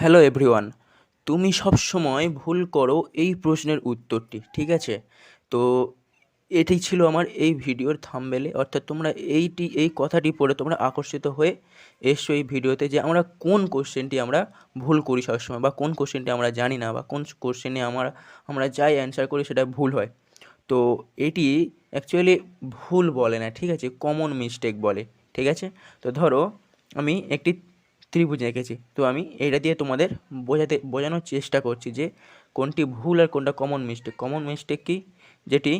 Hello everyone, তুমি সবসময় ভুল করো এই প্রশ্নের উত্তরটি, ঠিক আছে? তো এটাই ছিল আমার এই ভিডিওর থামবেলে অর্থাৎ তোমরা এইটি, এই কথাটি পড়ে তোমরা আকর্ষিত হয়ে এসছো এই ভিডিওতে যে আমরা কোন কোশ্চেনটি আমরা ভুল করি সবসময় বা কোন কোশ্চেনটি আমরা জানি না বা কোন কোশ্চেনে আমরা আমরা যাই অ্যান্সার করি সেটা ভুল হয়। তো এটি অ্যাকচুয়ালি ভুল বলে না, ঠিক আছে? কমন মিস্টেক বলে, ঠিক আছে? তো ধরো আমি একটি ত্রিভুজ এঁকেছি তো আমি এটা দিয়ে তোমাদের বোঝাতে, বোঝানোর চেষ্টা করছি যে কোনটি ভুল আর কোনটা কমন মিস্টেক কমন মিস্টেক কি? যেটি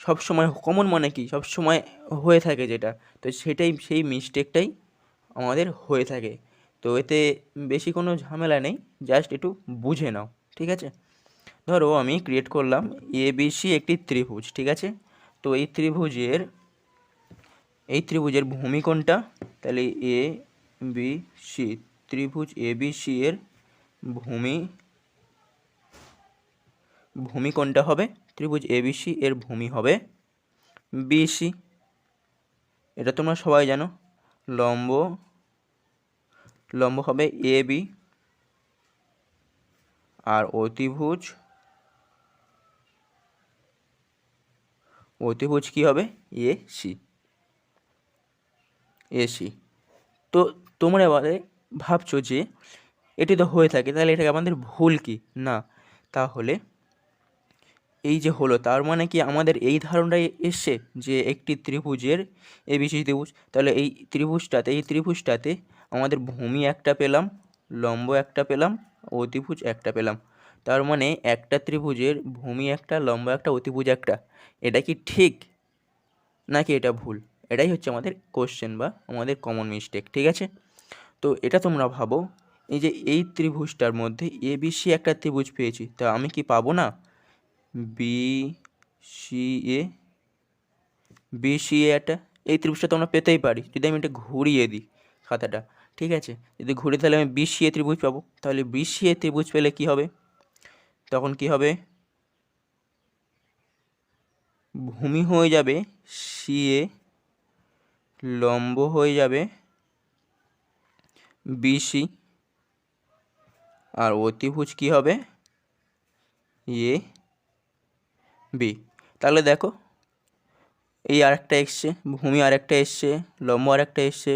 সব সময় কমন মানে কি? সব সময় হয়ে থাকে যেটা। তো সেটাই, সেই মিস্টেকটাই আমাদের হয়ে থাকে। তো এতে বেশি কোনো ঝামেলা নেই। জাস্ট একটু বুঝে নাও, ঠিক আছে? ধরো আমি ক্রিয়েট করলাম এ বিসি একটি ত্রিভুজ, ঠিক আছে? তো এই ত্রিভুজের এই ত্রিভুজের ভূমি কোনটা? তাহলে এ বি সি, ত্রিভুজ এ বি সি এর ভূমি ভূমি কোনটা হবে? ত্রিভুজ এ বি সি এর ভূমি হবে বিসি এটা তোমরা সবাই জানো। লম্ব লম্ব হবে এ বি আর অতিভুজ অতিভুজ কি হবে? A C. এসি তো তোমরা এবারে ভাবছ যে এটি তো হয়ে থাকে, তাহলে এটাকে আমাদের ভুল কি? না। তাহলে এই যে হলো, তার মানে কি আমাদের এই ধারণাটাই এসছে যে একটি ত্রিভুজের এ বিসি ত্রিভুজ? তাহলে এই ত্রিভুজটাতে এই ত্রিভুজটাতে আমাদের ভূমি একটা পেলাম, লম্ব একটা পেলাম, অতিভুজ একটা পেলাম। তার মানে একটা ত্রিভুজের ভূমি একটা, লম্ব একটা, অতিভুজ একটা। এটা কি ঠিক? নাকি এটা ভুল? এটাই হচ্ছে আমাদের কোশ্চেন বা আমাদের কমন মিস্টেক ঠিক আছে? তো এটা তোমরা ভাবো, এই যে এই ত্রিভুজটার মধ্যে এ বি সি একটা ত্রিভুজ পেয়েছি, তা আমি কি পাবো না? B C A B C A একটা, এই ত্রিভুজটা তোমরা পেতেই পারি, যদি আমি এটা ঘুরিয়ে দিই খাতাটা, ঠিক আছে? যদি ঘুরে তাহলে আমি বি সি এ ত্রিভুজ পাবো, তাহলে বি সি এ ত্রিভুজ পেলে কি হবে? তখন কি হবে? ভূমি হয়ে যাবে সি এ লম্ব হয়ে যাবে বিসি আর অতিভুজ কি হবে? এ বি তাহলে দেখো, এই আরেকটা এসছে, ভূমি আরেকটা এসছে, লম্ব আরেকটা এসছে,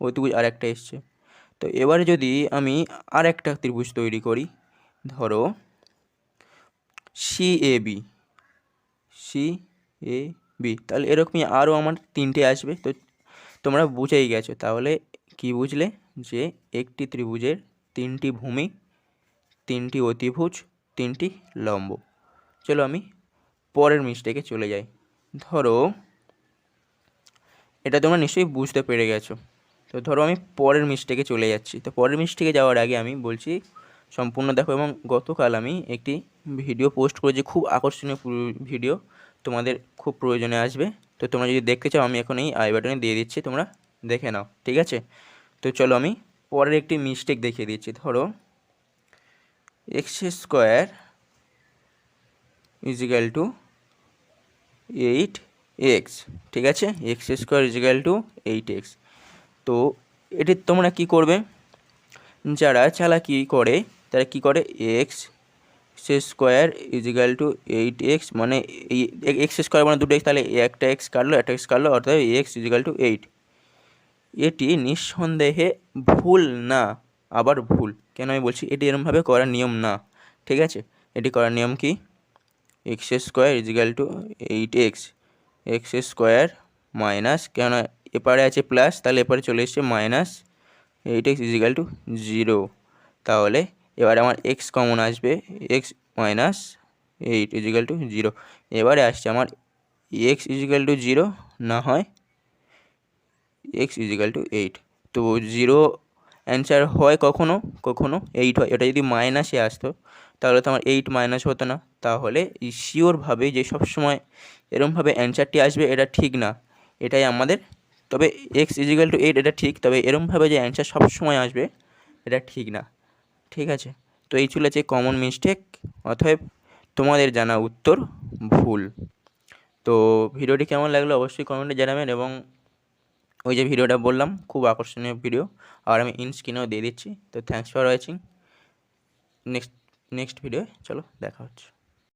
অতিভুজ আরেকটা এসছে। তো এবারে যদি আমি আরেকটা ত্রিভুজ তৈরি করি, ধরো C A B C A B তাহলে এরকমই আরও আমার তিনটে আসবে। তো তোমরা বুঝেই গেছো, তাহলে কি বুঝলে? যে একটি ত্রিভুজের তিনটি ভূমি, তিনটি অতিভুজ, তিনটি লম্ব। চলো আমি পরের মিস্টেকে চলে যাই। ধরো, এটা তোমরা নিশ্চয়ই বুঝতে পেরে গেছো। তো ধরো আমি পরের মিস্টেকে চলে যাচ্ছি। তো পরের মিস্টেকে যাওয়ার আগে আমি বলছি, সম্পূর্ণ দেখো এবং গতকাল আমি একটি ভিডিও পোস্ট করেছি খুব আকর্ষণীয় ভিডিও তোমাদের খুব প্রয়োজনে আসবে। তো তোমরা যদি দেখতে চাও, আমি এখন এই আই বাটনে দিয়ে দিচ্ছি, তোমরা দেখে নাও, ঠিক আছে? তো চলো আমি পরের একটি মিস্টেক দেখিয়ে দিচ্ছি। ধরো x square equal to eight x ঠিক আছে? X square equal to eight x তো এটি তোমরা কি করবে? যারা চালাকি করে, তারা কি করে? X square equal to eight x মানে এই এক্স স্কোয়ার মানে দুটো এক্স তাহলে একটা এক্স কাটলো, একটা এক্স কাটলো, অর্থাৎ এক্স ইজিক্যাল টু এইট এটি নিঃসন্দেহে ভুল না, আবার ভুল। কেন আমি বলছি এটি এরমভাবে করার নিয়ম না? ঠিক আছে? এটি করার নিয়ম কি? X square equal to eight x. X square minus, কেন এপারে আছে প্লাস, তাহলে এপারে চলে এসছে minus eight x equal to zero. তাহলে এবার আমার এক্স কমন আসবে, x minus eight equal to zero. এবারে আসছে আমার এক্স ইজিক্যাল টু জিরো, না হয় এক্স ইজিক্যাল টু এইট তো জিরো অ্যান্সার হয় কখনো? কখনো এইট হয়। এটা যদি মাইনাসে আসতো, তাহলে তো আমার এইট মাইনাস হতো না। তাহলে শিওরভাবে যে সব সময় এরমভাবে অ্যান্সারটি আসবে, এটা ঠিক না। এটাই আমাদের, তবে এক্স ইজিক্যাল টু এইট এটা ঠিক। তবে এরমভাবে যে অ্যান্সার সব সময় আসবে, এটা ঠিক না। ঠিক আছে? তো এই চলেছে কমন মিস্টেক অতএব তোমাদের জানা উত্তর ভুল। তো ভিডিওটি কেমন লাগল অবশ্যই কমেন্টে জানাবেন এবং ওই যে ভিডিওটা বললাম, খুব আকর্ষণীয় ভিডিও। আর আমি ইন স্ক্রিনেও দিয়ে দিচ্ছি। তো thanks for watching next next video চলো, দেখা হচ্ছে।